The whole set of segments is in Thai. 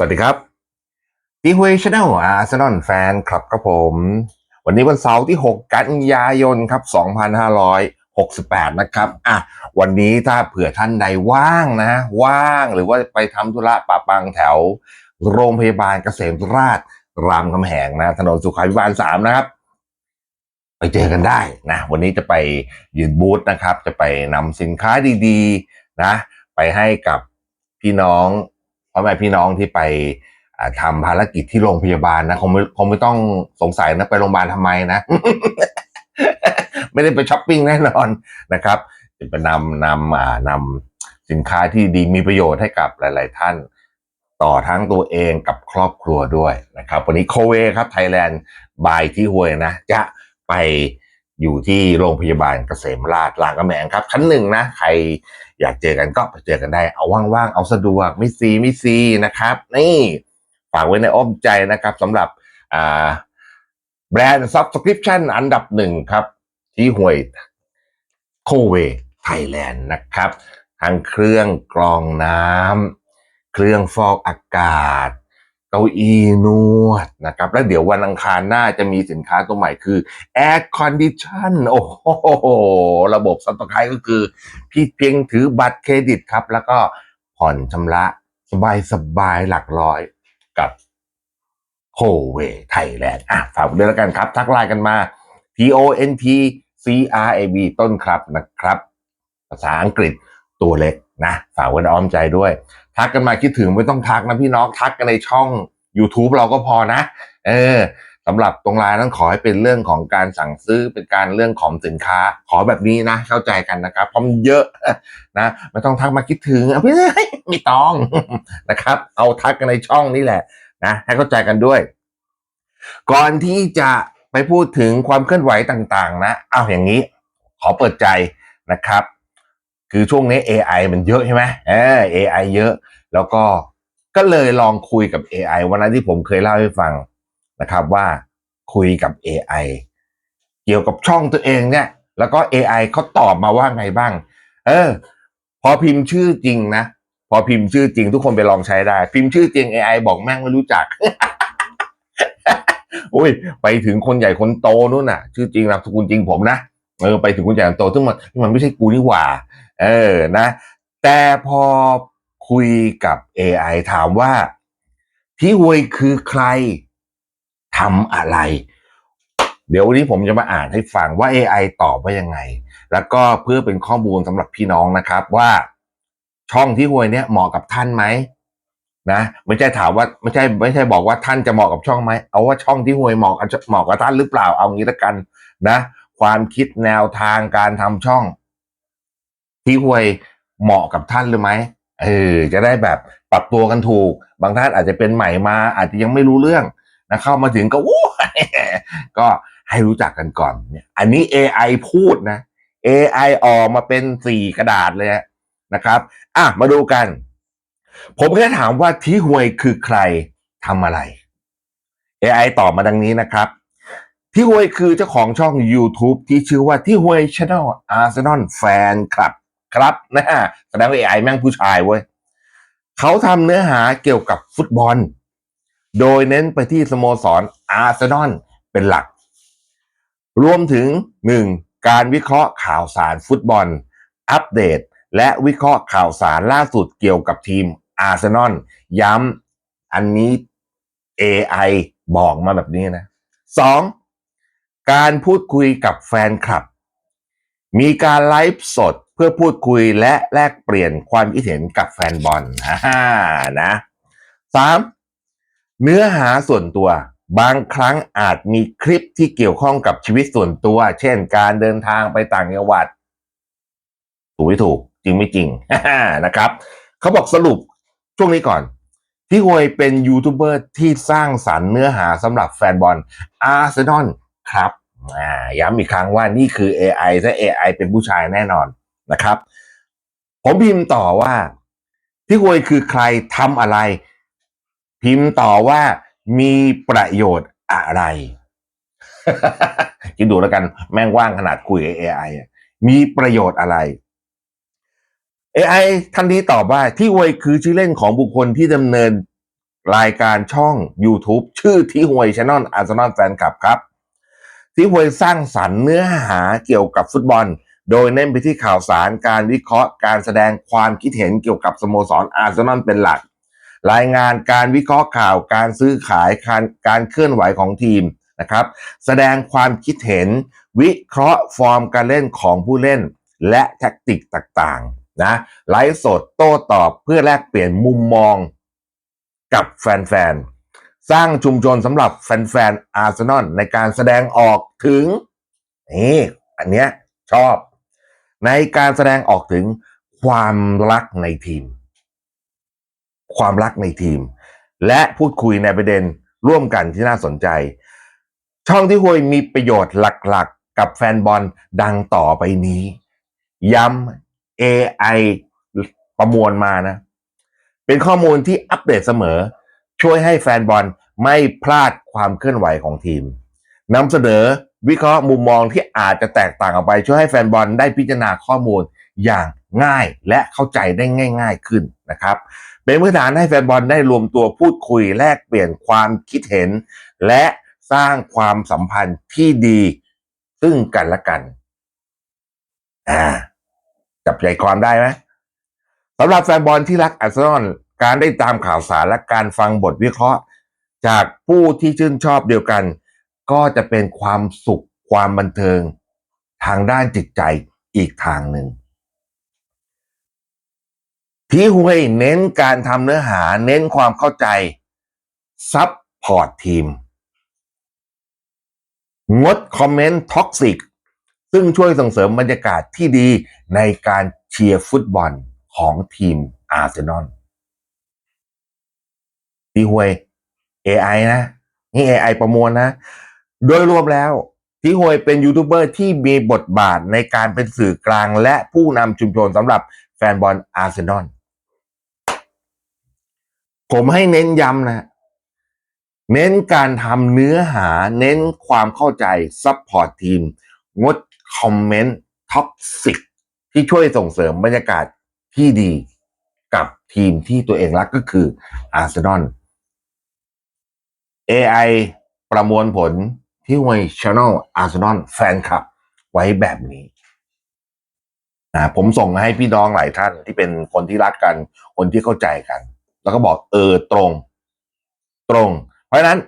สวัสดีครับดีฮุยชาแนลอาร์เซนอลแฟนคลับครับผม วันนี้วันเสาร์ที่ 6 กันยายนครับ 2568 นะครับอะวันนี้ถ้าเผื่อท่านใดว่างนะ ว่างหรือว่าไปทำธุระปะปังแถว โรงพยาบาลเกษมราชรามคำแหงนะ ถนนสุขาภิบาล 3 นะครับ ไปเจอกันได้นะ วันนี้จะไปยืนบูธนะครับ จะไปนำสินค้าดีๆ นะ ไปให้กับพี่น้อง พ่อแม่พี่น้องที่ไปอ่าทำภารกิจที่โรงพยาบาลนะคงไม่คงไม่ต้องสงสัยนะไปโรงพยาบาลทำไมนะ ไม่ได้ไปช้อปปิ้งแน่นอนนะครับจะไปนำนำอ่านำสินค้าที่ดีมีประโยชน์ให้กับหลาย ๆ ท่าน ต่อทั้งตัวเองกับครอบครัวด้วยนะครับ วันนี้โคเวครับไทยแลนด์บายที่หวยนะ จะไป อยู่ที่โรงพยาบาลเกษมราชรามกำแหงครับ ชั้นหนึ่งนะ ใครอยากเจอกันก็ไปเจอกันได้ เอาว่างๆ เอาสะดวกไม่ซีไม่ซีนะครับ นี่ฝากไว้ในอ้อมใจนะครับสำหรับแบรนด์ Subscription อันดับหนึ่งครับ ที่ห่วยโคเวไทยแลนด์นะครับ ทั้งเครื่องกรองน้ำเครื่องฟอกอากาศ เก้าอี้นวดนะครับ แล้วเดี๋ยววันอังคารหน้าจะมีสินค้าตัวใหม่คือ Air Condition โอ้โห ระบบสับสไครก็คือ พี่เพียงถือบัตรเครดิตครับ แล้วก็ผ่อนชำระสบายสบายๆหลักร้อยกับโคเวไทยแลนด์อะฝากด้วยแล้วกันครับ ทักไลน์กันมา T O N T C R A B ต้นครับนะครับ ภาษาอังกฤษตัวเล็กนะ ฝากไว้ในอ้อมใจด้วย ทักกันมาคิดถึงไม่ต้องทักนะพี่น้องทักกันในช่อง YouTube เราก็พอนะ เออสำหรับตรงไลน์นั้นขอให้เป็นเรื่องของการสั่งซื้อเป็นการเรื่องของสินค้า ขอแบบนี้นะ เข้าใจกันนะครับเพราะมันเยอะนะไม่ต้องทักมาคิดถึงเอาพี่ไม่ต้องนะครับ เอาทักกันในช่องนี่แหละนะให้เข้าใจกันด้วย ก่อนที่จะไปพูดถึงความเคลื่อนไหวต่างๆ นะ เอาอย่างนี้ ขอเปิดใจนะครับ คือช่วงนี้ AI มันเยอะใช่ไหมเออ AI เยอะ แล้วก็ก็เลยลองคุยกับ AI วันนั้นที่ผมเคยเล่าให้ฟังนะครับว่าคุยกับ AI เกี่ยวกับช่องตัวเองเนี่ย แล้วก็ AI เขาตอบมาว่าไงบ้าง เออ พอพิมพ์ชื่อจริงนะ พอพิมพ์ชื่อจริงทุกคนไปลองใช้ได้ พิมพ์ชื่อจริง AI บอกแม่งไม่รู้จักอุ้ยไปถึงคนใหญ่คนโตนู่นน่ะ ชื่อจริงนามสกุลจริงผมนะเออไปถึงคนใหญ่คนโตซึ่งมันมันไม่ใช่กูนี่หว่า เออนะ แต่พอคุยกับ AI ถามว่า พี่หวยคือใครทำอะไร เดี๋ยววันนี้ผมจะมาอ่านให้ฟังว่า AI ตอบว่ายังไง แล้วก็เพื่อเป็นข้อมูลสำหรับพี่น้องนะครับว่าช่องที่หวยเนี้ยเหมาะกับท่านไหมนะไม่ใช่ถามว่าไม่ใช่ไม่ใช่บอกว่าท่านจะเหมาะกับช่องไหมเอาว่าช่องที่หวยเหมาะเหมาะกับท่านหรือเปล่าเอางี้ละกันนะ ความคิดแนวทางการทำช่อง ที่หวยเหมาะกับท่านหรือไหมเออจะได้แบบปรับตัวกันถูก บางท่านอาจจะเป็นใหม่มา อาจจะยังไม่รู้เรื่องนะเข้ามาถึงก็วู้ก็ให้รู้จักกันก่อนเนี่ยอันนี้ AI พูดนะ AI ออกมาเป็นสี่กระดาษเลยนะครับอะมาดูกัน ผมแค่ถามว่าที่หวยคือใครทำอะไร AI ตอบมาดังนี้นะครับที่หวยคือเจ้าของช่อง YouTube ที่ชื่อว่าที่หวย Channel Arsenal Fan ครับ ครับนะแสดงว่า AI แม่งผู้ชายเว้ยเขาทำเนื้อหาเกี่ยวกับฟุตบอล โดยเน้นไปที่สโมสรอาร์เซนอลเป็นหลัก รวมถึง 1. การวิเคราะห์ข่าวสารฟุตบอล อัปเดต และวิเคราะห์ข่าวสารล่าสุดเกี่ยวกับทีมอาร์เซนอลย้ำอันนี้ AI บอกมาแบบนี้นะ 2. การพูดคุยกับแฟนคลับ มีการไลฟ์สด พื่อพูดคุยและแลกเปลี่ยนความคิดเห็นกับแฟนบอลอ่านะ 3. เนื้อหาส่วนตัว บางครั้งอาจมีคลิปที่เกี่ยวข้องกับชีวิตส่วนตัว เช่นการเดินทางไปต่างจังหวัด ถูกไม่ถูก จริงไม่จริงนะครับ เขาบอกสรุปช่วงนี้ก่อน พี่ฮวยเป็นยูทูบเบอร์ที่สร้างสรรค์เนื้อหาสำหรับแฟนบอลอาร์เซนอลครับอ่าย้ำอีกครั้งว่านี่คือ AI ถ้า AI เป็นผู้ชายแน่นอน นะครับ ผมพิมพ์ต่อว่า พี่ฮวยคือใครทำอะไร พิมพ์ต่อว่ามีประโยชน์อะไรคิดดูแล้วกันแม่งว่างขนาดคุยกับ AI อมีประโยชน์อะไร AI ท่านนี้ตอบว่าที่อวยคือชื่อเล่นของบุคคลที่ดำเนินรายการช่อง YouTube ชื่อที่หวยช n น e l อาร์เซนอลแฟนคลับครับ ที่หวยสร้างสรรค์เนื้อหาเกี่ยวกับฟุตบอล โดยเน้นไปที่ข่าวสารการวิเคราะห์การแสดงความคิดเห็นเกี่ยวกับสโมสรอาร์เซนอลเป็นหลัก รายงานการวิเคราะห์ข่าวการซื้อขายการการเคลื่อนไหวของทีมนะครับ แสดงความคิดเห็น วิเคราะห์ฟอร์มการเล่นของผู้เล่น และแท็กติกต่างๆนะไลฟ์สดโต้ตอบเพื่อแลกเปลี่ยนมุมมองกับแฟนๆ สร้างชุมชนสำหรับแฟนๆอาร์เซนอลในการแสดงออกถึงนี่อันเนี้ยชอบ ในการแสดงออกถึงความรักในทีม ความรักในทีม และพูดคุยในประเด็นร่วมกันที่น่าสนใจ ช่องที่คุยมีประโยชน์หลักๆ กับแฟนบอลดังต่อไปนี้ ย้ำ AI ประมวลมานะ เป็นข้อมูลที่อัปเดตเสมอ ช่วยให้แฟนบอลไม่พลาดความเคลื่อนไหวของทีมนำเสนอ วิเคราะห์มุมมองที่อาจจะแตกต่างออกไป ช่วยให้แฟนบอลได้พิจารณาข้อมูลอย่างง่ายและเข้าใจได้ง่าย ๆขึ้นนะครับ เป็นพื้นฐานให้แฟนบอลได้รวมตัวพูดคุยแลกเปลี่ยนความคิดเห็น และสร้างความสัมพันธ์ที่ดีซึ่งกันและกันอ่าจับใจความได้ไหมสำหรับแฟนบอลที่รักอาร์เซนอลการได้ตามข่าวสารและการฟังบทวิเคราะห์ จากผู้ที่ชื่นชอบเดียวกัน ก็จะเป็นความสุขความบันเทิงทางด้านจิตใจอีกทางหนึ่งที่หวยเน้นการทำเนื้อหาเน้นความเข้าใจซับพอร์ตทีม งดคอมเมนต์ท็อกซิกซึ่งช่วยส่งเสริมบรรยากาศที่ดีในการเชียร์ฟุตบอลของทีมอาร์เซนอลที่หวย AI นะ นี่ AI ประมวลนะ โดยรวมแล้วที่หวยเป็นยูทูบเบอร์ที่มีบทบาทในการเป็นสื่อกลางและผู้นำชุมชนสำหรับแฟนบอลอาร์เซนอลผมให้เน้นย้ำนะ เน้นการทำเนื้อหา เน้นความเข้าใจซัพพอร์ตทีม งดคอมเมนต์ท็อกซิกที่ช่วยส่งเสริมบรรยากาศที่ดีกับทีมที่ตัวเองรักก็คืออาร์เซนอล AI ประมวลผล ที่หวยช anel อาร์เซนอลแฟนคลับ ไว้แบบนี้นะผมส่งให้พี่น้องหลายท่านที่เป็นคนที่รักกัน คนที่เข้าใจกัน แล้วก็บอกเออตรง ตรง เพราะฉะนั้น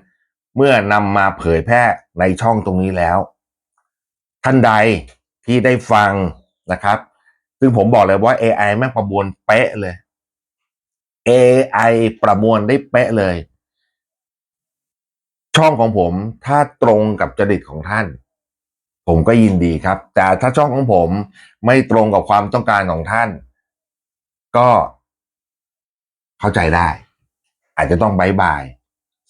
เมื่อนำมาเผยแพร่ในช่องตรงนี้แล้ว ท่านใดที่ได้ฟังนะครับ ซึ่งผมบอกเลยว่า AI แม่งประมวลเป๊ะเลย AI ประมวลได้เป๊ะเลย ช่องของผมถ้าตรงกับจริตของท่าน ผมก็ยินดีครับ แต่ถ้าช่องของผมไม่ตรงกับความต้องการของท่าน ก็เข้าใจได้ อาจจะต้องบายบาย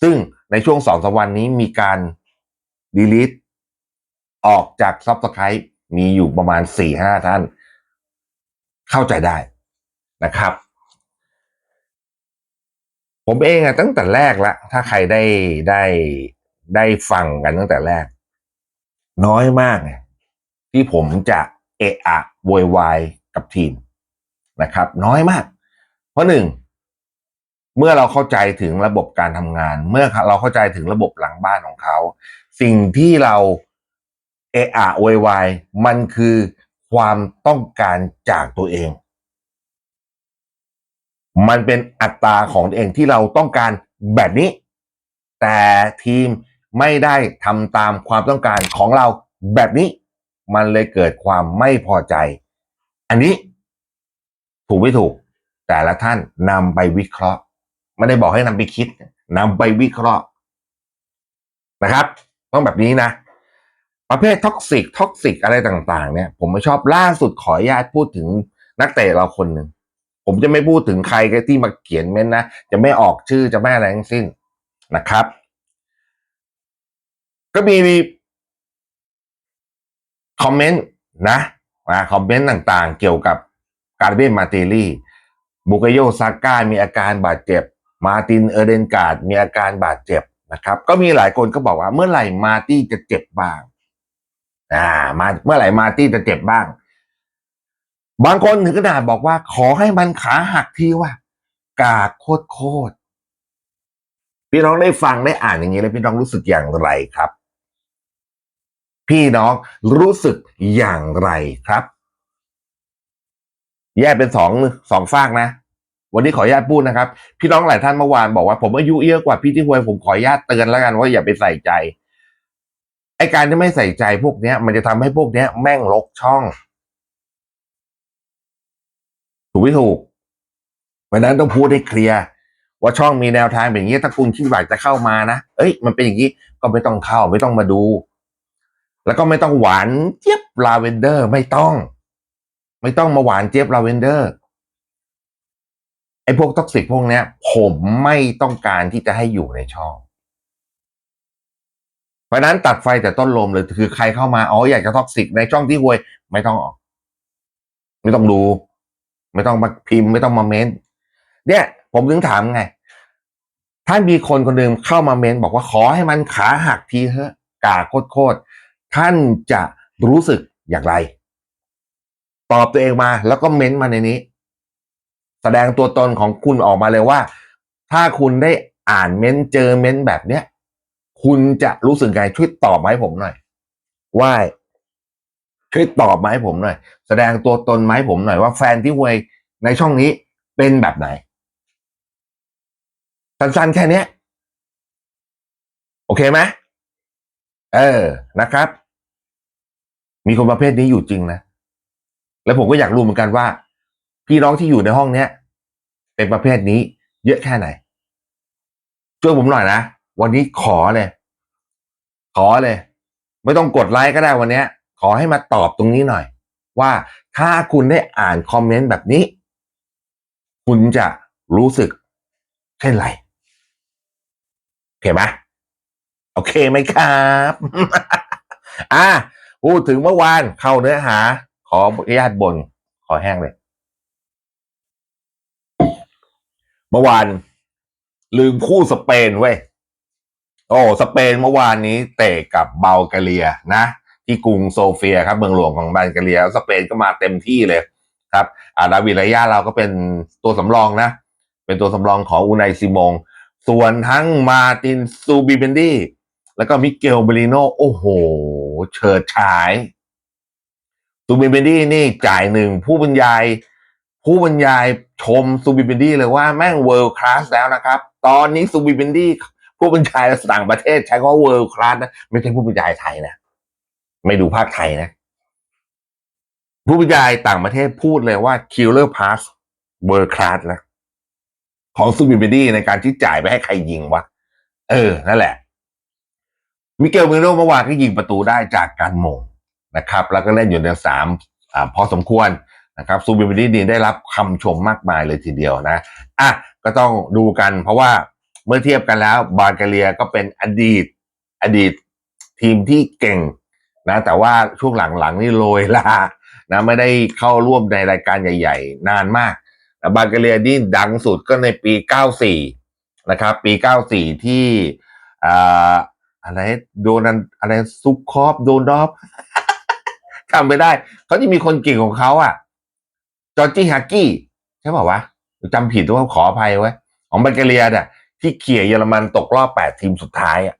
ซึ่งในช่วงสองสวันนี้มีการดีลิทออกจากซับสไคร b ์มีอยู่ประมาณสี่ห้าท่าน เข้าใจได้นะครับ ผมเองอะตั้งแต่แรกละ ถ้าใครได้ได้ได้ฟังกันตั้งแต่แรก น้อยมากเนี่ยที่ผมจะเอะอะโวยวายกับทีมนะครับ น้อยมาก เพราะหนึ่งเมื่อเราเข้าใจถึงระบบการทำงาน เมื่อเราเข้าใจถึงระบบหลังบ้านของเขา สิ่งที่เราเอะอะโวยวายมันคือความต้องการจากตัวเอง มันเป็นอัตราของตัวเองที่เราต้องการแบบนี้ แต่ทีมไม่ได้ทำตามความต้องการของเราแบบนี้ มันเลยเกิดความไม่พอใจ อันนี้ ถูกไม่ถูก แต่ละท่านนำไปวิเคราะห์ไม่ได้บอกให้นำไปคิดนำไปวิเคราะห์นะครับ ต้องแบบนี้นะ ประเภทท็อกซิกท็อกซิกอะไรต่าง ๆ เนี่ย ผมไม่ชอบล่าสุดขออนุญาตพูดถึงนักเตะเราคนหนึ่ง ผมจะไม่พูดถึงใครที่มาเขียนเม้นนะ จะไม่ออกชื่อจะไม่อะไรทั้งสิ้นนะครับ ก็มีคอมเมนต์นะมาคอมเมนต์ต่างๆ เกี่ยวกับการเบนมาเตลี่บุกโยซาก้ามีอาการบาดเจ็บ มาตินเออเดนการ์ดมีอาการบาดเจ็บนะครับ ก็มีหลายคนก็บอกว่าเมื่อไหร่มาตี้จะเจ็บบ้าง อ่า มาเมื่อไหร่มาตี้จะเจ็บบ้าง บางคนถึงขนาดบอกว่า ขอให้มันขาหักทีว่ากากโคตรโคตรพี่น้องได้ฟังได้อ่านอย่างนี้แล้วพี่น้องรู้สึกอย่างไรครับ พี่น้องรู้สึกอย่างไรครับ แยกเป็นสองสองฝากนะ วันนี้ขออนุญาตพูดนะครับ พี่น้องหลายท่านเมื่อวานบอกว่าผมอายุเยอะกว่าพี่ที่หวยผมขออนุญาตเตือนแล้วกันว่าอย่าไปใส่ใจไอการที่ไม่ใส่ใจพวกเนี้ย มันจะทำให้พวกเนี้ยแม่งลกช่อง ถูกไม่ถูกเพราะฉะนั้นต้องพูดให้เคลียร์ว่าช่องมีแนวทางแบบนี้ถ้าคุณคิดว่าจะเข้ามานะเอ้ย มันเป็นอย่างนี้ก็ไม่ต้องเข้าไม่ต้องมาดู แล้วก็ไม่ต้องหวานเจี๊ยบลาเวนเดอร์ไม่ต้อง ไม่ต้องมาหวานเจี๊ยบลาเวนเดอร์ไอ้พวกท็อกซิกพวกเนี้ย ผมไม่ต้องการที่จะให้อยู่ในช่องเพราะฉะนั้นตัดไฟแต่ต้นลมเลยคือใครเข้ามาอ๋ออยากจะท็อกซิกในช่องที่หวย ไม่ต้องออก ไม่ต้องดู ไม่ต้องมาพิมพ์ไม่ต้องมาเม้นเนี่ย ผมถึงถามไงถ้านมีคนคนหนึ่งเข้ามาเม้นบอกว่าขอให้มันขาหักทีเถอะกาโคตรท่านจะรู้สึกอย่างไร ตอบตัวเองมา แล้วก็เม้นมาในนี้ แสดงตัวตนของคุณออกมาเลยว่า ถ้าคุณได้อ่านเม้นเจอเม้นแบบเนี้ย คุณจะรู้สึกไงช่วยตอบมาให้ผมหน่อยว่า ช่วยตอบมาให้ผมหน่อย แสดงตัวตนมาให้ผมหน่อยว่าแฟนที่หวยในช่องนี้เป็นแบบไหน สั้นๆแค่นี้โอเคไหมเออนะครับ มีคนประเภทนี้อยู่จริงนะ แล้วผมก็อยากรู้เหมือนกันว่า พี่น้องที่อยู่ในห้องเนี้ย เป็นประเภทนี้ เยอะแค่ไหน ช่วยผมหน่อยนะ วันนี้ขอเลย ขอเลย ไม่ต้องกดไลค์ก็ได้วันเนี้ย ขอให้มาตอบตรงนี้หน่อย ว่าถ้าคุณได้อ่านคอมเมนต์แบบนี้ คุณจะรู้สึกเช่นไรโอเคไหมโอเคไหมครับ อะพูดถึงเมื่อวานเข้าเนื้อหา ขออนุญาตบน ขอแห้งเลย เมื่อวาน ลืมคู่สเปนเว้ย โอ้ สเปนเมื่อวานนี้เตะกับเบลแกเรียนะ ที่กรุงโซเฟียครับเมืองหลวงของบัลแกเรียสเปนก็มาเต็มที่เลยครับอาดาวิดรายาเราก็เป็นตัวสำรองนะ เป็นตัวสำรองของอูไนซิมง ส่วนทั้งมาตินซูบิเบนดี้แล้วก็มิเกลเบริโนโอ้โห เฉิดฉายซูบิเบนดี้นี่จ่ายหนึ่งผู้บรรยาย ผู้บรรยายชมซูบิเบนดี้เลยว่าแม่งเวิลด์คลาสแล้วนะครับ ตอนนี้ซูบิเบนดี้ผู้บรรยายต่างประเทศใช้คำว่าเวิลด์คลาสนะ ไม่ใช่ผู้บรรยายไทยนะ ไม่ดูภาคไทยนะ ผู้บรรยายต่างประเทศพูดเลยว่า Killer Pass World Class นะของซูบิเบดี้ในการที่จ่ายไปให้ใครยิงวะ เออ นั่นแหละ มิเกลเมโรเมื่อวานก็ยิงประตูได้จากการมงนะครับ แล้วก็เล่นอยู่ในสามอ่าพอสมควรนะครับซูบิเบดี้นี่ได้รับคำชมมากมายเลยทีเดียวนะ อะ ก็ต้องดูกันเพราะว่าเมื่อเทียบกันแล้ว บาร์เกเลียก็เป็นอดีต อดีตทีมที่เก่ง นะแต่ว่าช่วงหลังๆนี่โรยลานะไม่ได้เข้าร่วมในรายการใหญ่ ๆ นานมากบาร์เกเลียนี่ดังสุดก็ในปี 94 นะครับ ปี 94 ที่อ่าอะไรโดนันอะไรซุปคอปโดนดอฟจำไม่ได้ เขาจะมีคนเก่งของเขาอะ จอร์จี้ฮักกี้ ใช่ป่าวะจำผิดว่าขออภัยไว้ ของบาร์เกเลียเนี่ยที่เขี่ยเยอรมันตกรอบ 8 ทีมสุดท้ายอะเอ่อ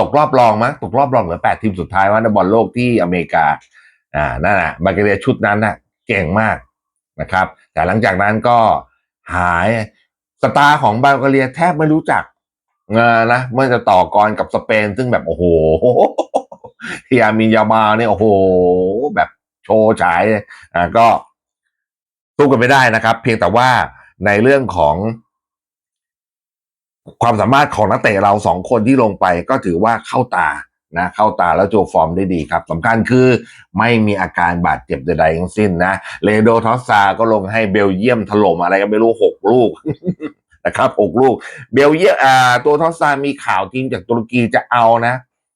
ตกรอบรองมั้งตกรอบรองเหลือ8ทีมสุดท้ายว่าในบอลโลกที่อเมริกาอ่านั่นแหละบาเกเลียชุดนั้นน่ะเก่งมากนะครับ แต่หลังจากนั้นก็หายสตาร์ของบาเกเลียแทบไม่รู้จักเออนะเมื่อจะต่อกรกับสเปน ซึ่งแบบโอ้โหที่อามินยามาเนี่ยโอ้โห แบบโชว์ฉายเลยอ่าก็สู้กันไม่ได้นะครับ เพียงแต่ว่าในเรื่องของ ความสามารถของนักเตะเราสองคนที่ลงไปก็ถือว่าเข้าตานะเข้าตาแล้วโจฟอร์มได้ดีครับสำคัญคือไม่มีอาการบาดเจ็บใดๆทั้งสิ้นนะเลโดทอสซาก็ลงให้เบลเยียมถล่มอะไรก็ไม่รู้หกลูกนะครับหกลูก เบลเยียมอ่าตัวทอสซามีข่าวทีมจากตุรกีจะเอานะ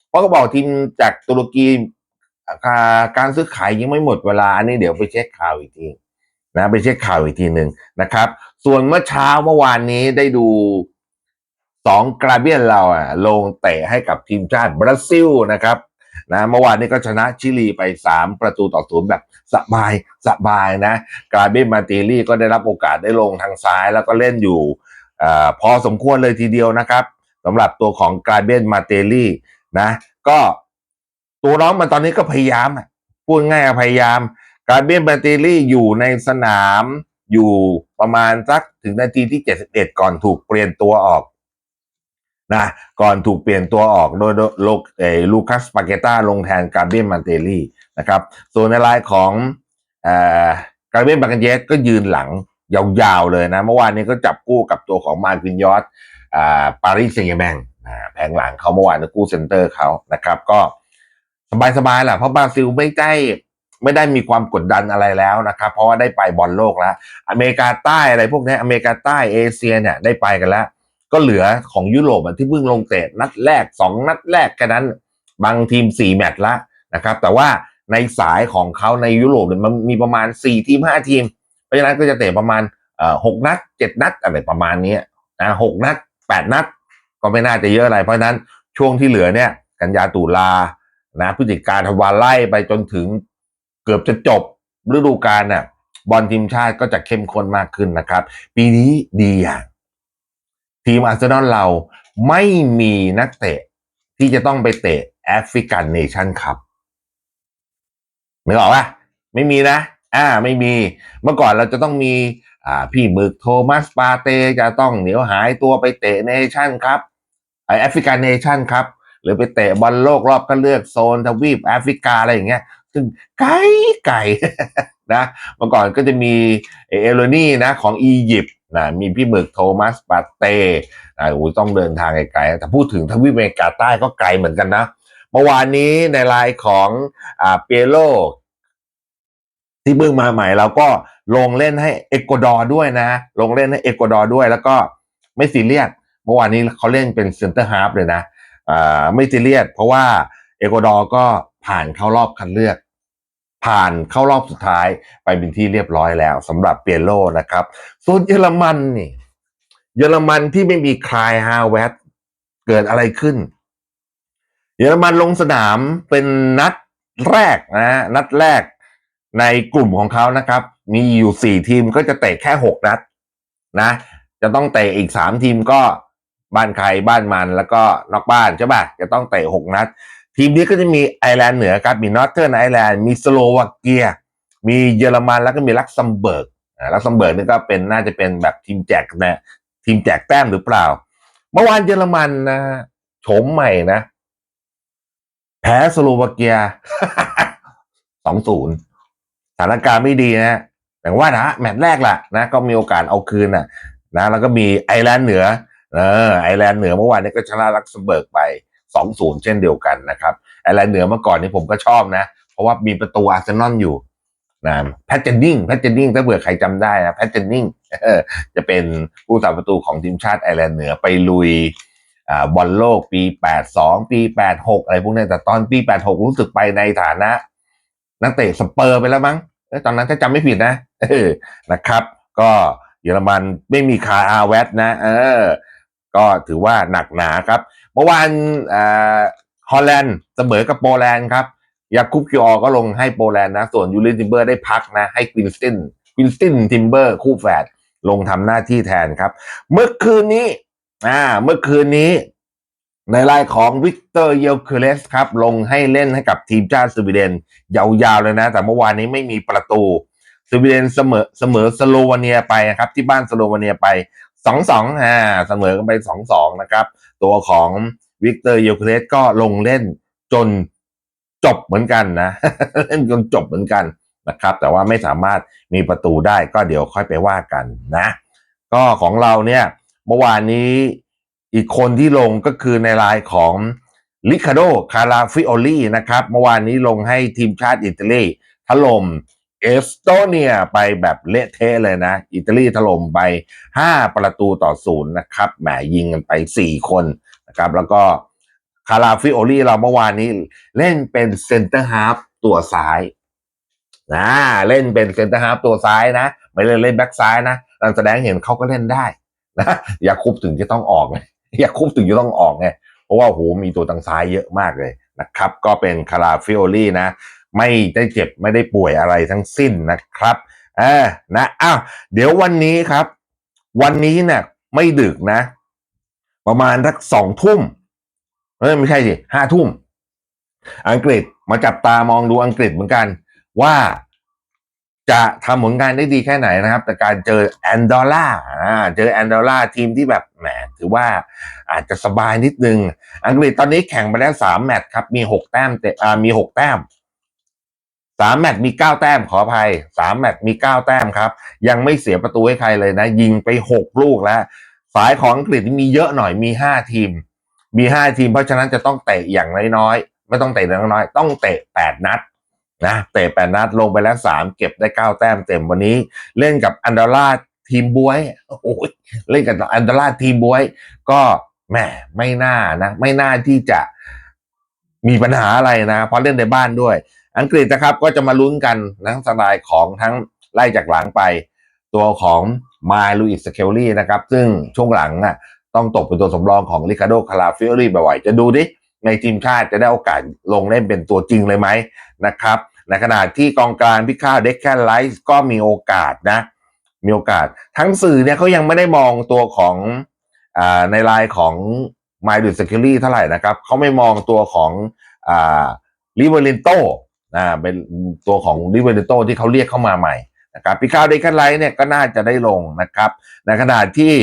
เพราะก็บอกทีมจากตุรกีการซื้อขายยังไม่หมดเวลาอันนี้เดี๋ยวไปเช็คข่าวอีกทีนะไปเช็คข่าวอีกทีหนึ่งนะครับ ส่วนเมื่อเช้าเมื่อวานนี้ได้ดู สองกราเบียนเราอะลงเตะให้กับทีมชาติบราซิลนะครับนะเมื่อวานนี้ก็ชนะชิลีไปสามประตูต่อศูนย์แบบสบายสบายนะกราเบียนมาติลี่ก็ได้รับโอกาสได้ลงทางซ้ายแล้วก็เล่นอยู่อ่อพอสมควรเลยทีเดียวนะครับสำหรับตัวของกราเบียนมาเตลี่นะก็ตัวน้องมันตอนนี้ก็พยายามพูดง่ายพยายามกราเบียนมาเตลี่อยู่ในสนามอยู่ประมาณสักถึงนาทีที่ 71 ก่อนถูกเปลี่ยนตัวออก นะก่อนถูกเปลี่ยนตัวออกโดยโลกเอลูคัสปาเกต้าลงแทนกาเบรียนมันเตลี่นะครับส่วนในรายของกาเบรียนบากันเยสก็ยืนหลังยาวๆเลยนะ เมื่อวานนี้ก็จับกู้กับตัวของมาร์กินยอสปารีสเซงต์แมงแผงหลังเขาเมื่อวานกู้เซนเตอร์เขานะครับ ก็สบายๆแหละเพราะบราซิลไม่ได้ไม่ได้มีความกดดันอะไรแล้วนะครับ เพราะว่าได้ไปบอลโลกแล้ว อเมริกาใต้อะไรพวกนี้อเมริกาใต้เอเชียเนี่ยได้ไปกันแล้ว ก็เหลือของยุโรปที่เพิ่งลงเตะนัดแรกสองนัดแรกแค่นั้น บางทีมสี่แมตช์ละนะครับ แต่ว่าในสายของเขาในยุโรปเนี่ยมันมีประมาณสี่ทีมห้าทีม เพราะฉะนั้นก็จะเตะประมาณหกนัดเจ็ดนัดอะไรประมาณนี้นะหกนัดแปดนัด ก็ไม่น่าจะเยอะอะไร เพราะฉะนั้นช่วงที่เหลือเนี่ย กันยาตุลานะพฤศจิกาธันวาไล่ไปจนถึงเกือบจะจบฤดูกาลน่ะบอลทีมชาติก็จะเข้มข้นมากขึ้นนะครับ ปีนี้ดีอย่าง ทีมอาร์เซนอลเราไม่มีนักเตะที่จะต้องไปเตะแอฟริกันเนชั่นคัพไม่ออกปะไม่มีนะ อ่า ไม่มี เมื่อก่อนเราจะต้องมี อ่า พี่มึกโทมัสปาเตจะต้องเหนียวหายตัวไปเตะเนชั่นครับไอแอฟริกันเนชั่นครับ หรือไปเตะบอลโลกรอบก็เลือกโซนทวีปแอฟริกาอะไรอย่างเงี้ย ซึ่งไกลไกลนะ เมื่อก่อนก็จะมีเอโรนี่นะ ของอียิปต์ นะมีพี่หมึกโทมัสปาเต้นะโอ้โหต้องเดินทางไกลๆแต่พูดถึงทวีปอเมริกาใต้ก็ไกลเหมือนกันนะ เมื่อวานนี้ในไลน์ของอ่าเปียโลที่เพิ่งมาใหม่เราก็ลงเล่นให้เอกวาดอร์ด้วยนะ ลงเล่นให้เอกวาดอร์ด้วย แล้วก็ไม่ซีเรียสเมื่อวานนี้เขาเล่นเป็นเซนเตอร์ฮาร์ฟเลยนะอ่าไม่ซีเรียสเพราะว่าเอกวาดอร์ก็ผ่านเข้ารอบคัดเลือก ผ่านเข้ารอบสุดท้ายไปเป็นที่เรียบร้อยแล้วสำหรับเปียโลนะครับ ส่วนเยอรมันนี่เยอรมันที่ไม่มีคลายฮาเวตเกิดอะไรขึ้น เยอรมันลงสนามเป็นนัดแรกนะนัดแรกในกลุ่มของเขานะครับ มีอยู่สี่ทีมก็จะเตะแค่หกนัดนะ จะต้องเตะอีกสามทีมก็บ้านใครบ้านมันแล้วก็นอกบ้านใช่ป่ะจะต้องเตะหกนัด ทีมนี้ก็จะมีไอร์แลนด์เหนือครับ มีนอร์เทิร์นไอร์แลนด์ มีสโลวาเกีย มีเยอรมัน แล้วก็มีลักเซมเบิร์กลักเซมเบิร์กนี่ก็เป็นน่าจะเป็นแบบทีมแจกนะทีมแจกแต้มหรือเปล่า เมื่อวานเยอรมันนะโฉมใหม่นะ แพ้สโลวาเกียสองศูนย์สถานการณ์ไม่ดีนะแต่ว่านะแมตช์แรกล่ะนะ ก็มีโอกาสเอาคืนนะนะ แล้วก็มีไอร์แลนด์เหนือเออไอร์แลนด์เหนือเมื่อวานนี้ก็ชนะลักเซมเบิร์กไป สองศูนย์เช่นเดียวกันนะครับไอร์แลนด์เหนือเมื่อก่อนนี้ผมก็ชอบนะ เพราะว่ามีประตูอาร์เซนอลอยู่นะแพทเจนนิงแพทเจนนิงถ้าเผื่อใครจำได้นะแพทเจนนิงจะเป็นผู้สาประตูของทีมชาติไอร์แลนด์เหนือไปลุยอ่าบอลโลกปี 82 ปี 86 อะไรพวกนี้แต่ตอนปี 86 รู้สึกไปในฐานะ นักเตะสเปอร์ไปแล้วมั้งตอนนั้นถ้าจำไม่ผิดนะนะครับ ก็เยอรมันไม่มีคาอาแวตนะ เออ ก็ถือว่าหนักหนาครับ มื่อวานอ่าฮอลแลนด์เสมอกับโปแลนด์ครับยาคุปคิวออก็ลงให้โปแลนด์นะ ส่วนยูริทิมเบอร์ได้พักนะ ให้ควินสตินควินสตินทิมเบอร์คู่แฝดลงทำหน้าที่แทนครับ เมื่อคืนนี้อ่าเมื่อคืนนี้ ในรายของวิกเตอร์เยลเคเลสครับ ลงให้เล่นให้กับทีมชาติสวีเดน ยาวๆเลยนะ แต่เมื่อวานนี้ไม่มีประตูสวีเดนเสมอเสมอสโลวาเนียไปครับ ที่บ้านสโลวาเนียไปสองสองอ่าเสมอกันไปสองสองนะครับ ตัวของวิกเตอร์ยลเคเลสก็ลงเล่นจนจบเหมือนกันนะเล่นจนจบเหมือนกันนะครับ แต่ว่าไม่สามารถมีประตูได้ก็เดี๋ยวค่อยไปว่ากันนะ ก็ของเราเนี่ยเมื่อวานนี้อีกคนที่ลงก็คือในรายของลิคาโดคาราฟิโอลีนะครับ เมื่อวานนี้ลงให้ทีมชาติอิตาลีถล่ม เอสโตเนียไปแบบเละเทะเลยนะ อิตาลีถล่มไป 5 ประตูต่อศูนย์นะครับแหมยิงกันไป 4 คนนะครับแล้วก็คาราฟิโอลีเราเมื่อวานนี้ เล่นเป็นเซนเตอร์ฮาฟตัวซ้ายนะเล่นเป็นเซนเตอร์ฮาฟตัวซ้ายนะ ไม่ได้เล่นแบ็กซ้ายนะนักแสดงเห็นเขาก็เล่นได้นะอย่าคุบถึงจะต้องออกไงอย่าคุบถึงจะต้องออกไงเพราะว่าโหมีตัวทางซ้ายเยอะมากเลยนะครับ ก็เป็นคาราฟิโอลี่นะ ไม่ได้เจ็บไม่ได้ป่วยอะไรทั้งสิ้นนะครับเออนะอ้าวเดี๋ยววันนี้ครับ วันนี้เนี่ยไม่ดึกนะ ประมาณสักสองทุ่มเอ้ยไม่ใช่สิห้าทุ่ม อังกฤษมาจับตามองดูอังกฤษเหมือนกัน ว่าจะทำผลงานได้ดีแค่ไหนนะครับ แต่การเจอแอนดอร่าอ่าเจอแอนดอร่าทีมที่แบบแหมถือว่าอาจจะสบายนิดนึง อังกฤษตอนนี้แข่งไปแล้วสามแมตช์ครับ มีหกแต้มเตะอ่ามีหกแต้ม สามแมตช์มีเก้าแต้มขออภัยสามแมตช์มีเก้าแต้มครับ ยังไม่เสียประตูให้ใครเลยนะ ยิงไปหกลูกแล้วสายของอังกฤษมีเยอะหน่อยมีห้าทีม มีห้าทีม เพราะฉะนั้นจะต้องเตะอย่างน้อยๆไม่ต้องเตะอย่างน้อยๆต้องเตะแปดนัดนะเตะแปดนัดลงไปแล้วสามเก็บได้เก้าแต้มเต็มวันนี้ เล่นกับอันดอร่าทีมบวยโอ้โหเล่นกับอันดอร่าทีมบวย ก็แหมไม่น่านะ ไม่น่าที่จะมีปัญหาอะไรนะเพราะเล่นในบ้านด้วย อังกฤษนะครับก็จะมาลุ้นกันทั้งสไตล์ของทั้งไล่จากหลังไป ตัวของมาลูอิสเคลลี่นะครับ ซึ่งช่วงหลังอะต้องตกเป็นตัวสำรองของริคาโดคาราฟิโอรี่บ่อยๆจะดูดิในทีมชาติจะได้โอกาสลงเล่นเป็นตัวจริงเลยไหมนะครับในขณะที่กองกลางพิค่าเด็กแคนไลท์ก็มีโอกาสนะ มีโอกาส ทั้งสื่อเนี่ยเขายังไม่ได้มองตัวของอในลน์ของ m y d u s e c u r y เท่าไหร่นะครับเขาไม่มองตัวของอลิเวอร์เลนโต อ่าเป็นตัวของลิเวอร์เนโตที่เขาเรียกเข้ามาใหม่นะครับพิค่าเด็กแคนไลท์เนี่ยก็น่าจะได้ลงนะครับในขณะที่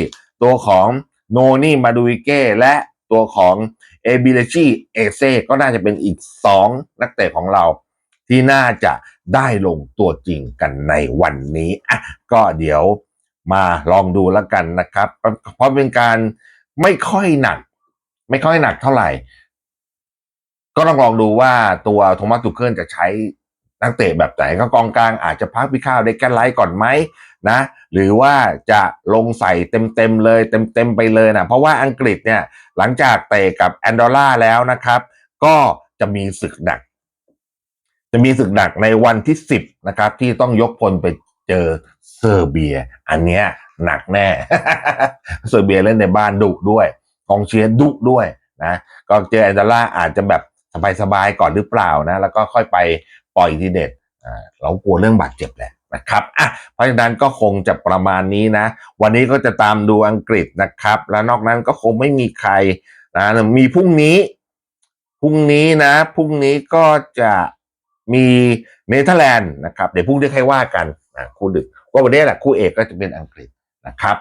ตัวของโนนี่มาดูวิเก้และตัวของเอบิเลชีเอเซก็น่าจะเป็นอีกสองนักเตะของเรา ที่น่าจะได้ลงตัวจริงกันในวันนี้อะก็เดี๋ยวมาลองดูแล้วกันนะครับ เพราะเป็นการไม่ค่อยหนัก ไม่ค่อยหนักเท่าไหร่ ก็ต้องลองดูว่าตัวโทมัสตุเคิลจะใช้นักเตะแบบไหนก็กองกลางอาจจะพักพิข้าวได้แกนไลท์ก่อนไหมนะ หรือว่าจะลงใส่เต็มๆเลยเต็มๆไปเลยนะเพราะว่าอังกฤษเนี่ยหลังจากเตะกับแอนดอร่าแล้วนะครับ ก็จะมีศึกหนัก จะมีศึกหนักในวันที่สิบนะครับ ที่ต้องยกพลไปเจอเซอร์เบีย อันเนี้ยหนักแน่ เซอร์เบียเล่นในบ้านดุด้วยกองเชียร์ดุด้วยนะก็เจอแอนดอร่าอาจจะแบบ สบายๆก่อนหรือเปล่านะ แล้วก็ค่อยไปปล่อยทีเด็ดอ่าเรากลัวเรื่องบาดเจ็บแหละนะครับอะเพราะฉะนั้นก็คงจะประมาณนี้นะ วันนี้ก็จะตามดูอังกฤษนะครับ แล้วนอกนั้นก็คงไม่มีใครนะมีพรุ่งนี้พรุ่งนี้นะพรุ่งนี้ก็จะมีเนเธอร์แลนด์นะครับ เดี๋ยวพรุ่งนี้ใครว่ากันนะคู่ดึกก็วันนี้แหละคู่เอกก็จะเป็นอังกฤษนะครับ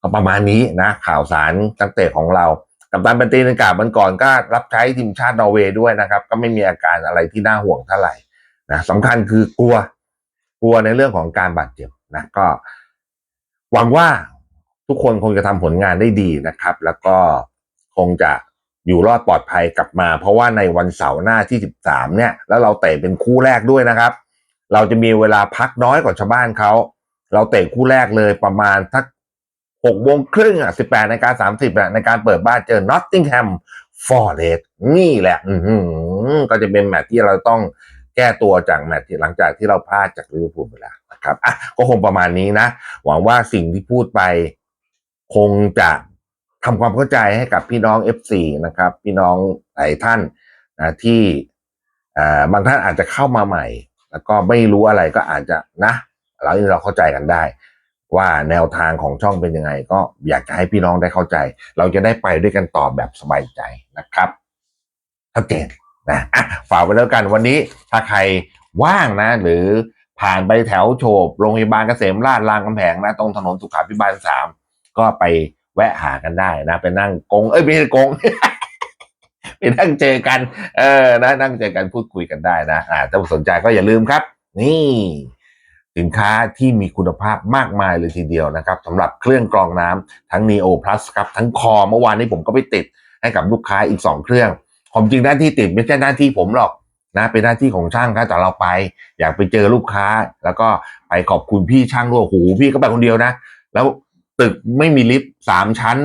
ก็ประมาณนี้นะข่าวสารตั้งแต่ของเรา กับตันเปนตีนกาบันก่อนก็รับใช้ทีมชาตินอร์เวย์ด้วยนะครับ ก็ไม่มีอาการอะไรที่น่าห่วงเท่าไหร่นะสำคัญคือกลัว กลัวในเรื่องของการบาดเจ็บนะก็ หวังว่าทุกคนคงจะทำผลงานได้ดีนะครับ แล้วก็คงจะอยู่รอดปลอดภัยกลับมา เพราะว่าในวันเสาร์หน้าที่ 13 เนี่ย แล้วเราเตะเป็นคู่แรกด้วยนะครับ เราจะมีเวลาพักน้อยกว่าชาวบ้านเขา เราเตะคู่แรกเลยประมาณทัก หกโมงครึ่งอะสิบแปดนกาสามสิบในการเปิดบ้านเจอ Nottingham Forest นี่แหละก็จะเป็นแมตช์ที่เราต้องแก้ตัวจากแมตช์หลังจากที่เราพลาดจากลิเวอร์พูลไปแล้วนะครับอะก็คงประมาณนี้นะ หวังว่าสิ่งที่พูดไป คงจะทำความเข้าใจให้กับพี่น้อง F4 นะครับ พี่น้องหลายท่านนะที่อ่าบางท่านอาจจะเข้ามาใหม่ แล้วก็ไม่รู้อะไรก็อาจจะนะเราเราเข้าใจกันได้ ว่าแนวทางของช่องเป็นยังไง ก็อยากจะให้พี่น้องได้เข้าใจ เราจะได้ไปด้วยกันต่อแบบสบายใจนะครับชัดเจนนะอะฝากไว้แล้วกันวันนี้ถ้าใครว่างนะ หรือผ่านไปแถวโฉบโรงพยาบาลเกษมราชรามคำแหงนะตรงถนนสุขาพิบาลสามก็ไปแวะหากันได้นะไปนั่งกง เอ้ยไม่ใช่กงไปนั่งเจอกัน เออนะนั่งเจอกันพูดคุยกันได้นะอ่าถ้าสนใจก็อย่าลืมครับ นี่ สินค้าที่มีคุณภาพมากมายเลยทีเดียวนะครับสำหรับเครื่องกรองน้ำทั้ง Neo Plus ครับทั้งคอเมื่อวานนี้ผมก็ไปติดให้กับลูกค้าอีก 2 เครื่องความจริงหน้าที่ติดไม่ใช่หน้าที่ผมหรอกนะเป็นหน้าที่ของช่างครับแต่เราไป อยากไปเจอลูกค้า แล้วก็ไปขอบคุณพี่ช่างด้วยโอ้โหพี่ก็ไปคนเดียวนะ แล้วตึกไม่มีลิฟต์สามชั้น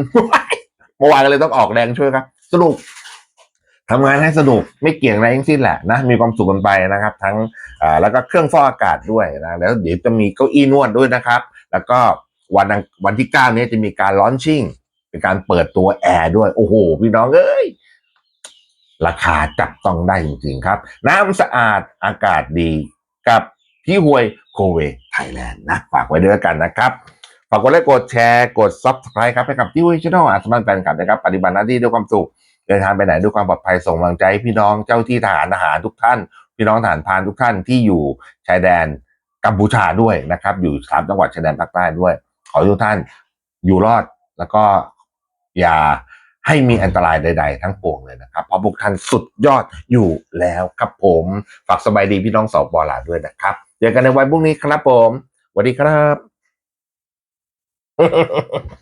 เมื่อวานก็เลยต้องออกแรงช่วยครับ สนุกทำงานให้สนุกไม่เกี่ยงอะไรทั้งสิ้นแหละนะมีความสุขกันไปนะครับ ทั้ง อ่าแล้วก็เครื่องฟอกอากาศด้วยนะแล้วเดี๋ยวจะมีเก้าอี้นวดด้วยนะครับ แล้วก็วันวันที่เก้านี้จะมีการลอนชิ่งเป็นการเปิดตัวแอร์ด้วย โอ้โห พี่น้องเอ้ยราคาจับต้องได้จริงๆครับ น้ำสะอาดอากาศดีกับพี่หวยโคเวไทยแลนด์นะ ฝากไว้ด้วยกันนะครับฝากกดไลค์กดแชร์กด subscribe ครับให้กับที่หวิช anel อาสมันแฟนคลับนะครับ ปฏิบัติหน้าที่ด้วยความสุขเดินทางไปไหนด้วยความปลอดภัยส่งกำลังใจให้พี่น้องเจ้าที่ทหารทหารทุกท่าน พี่น้องทหารพานทุกท่านที่อยู่ชายแดนกัมพูชาด้วยนะครับ อยู่สามจังหวัดชายแดนภาคใต้ด้วย ขอให้ทุกท่านอยู่รอดแล้วก็อย่าให้มีอันตรายใด ๆ ทั้งปวงเลยนะครับ เพราะพวกท่านสุดยอดอยู่แล้วครับผม ฝากสบายดีพี่น้องสาวบอลาด้วยนะครับเจอกันในวันพรุ่งนี้ครับผมสวัสดีครับ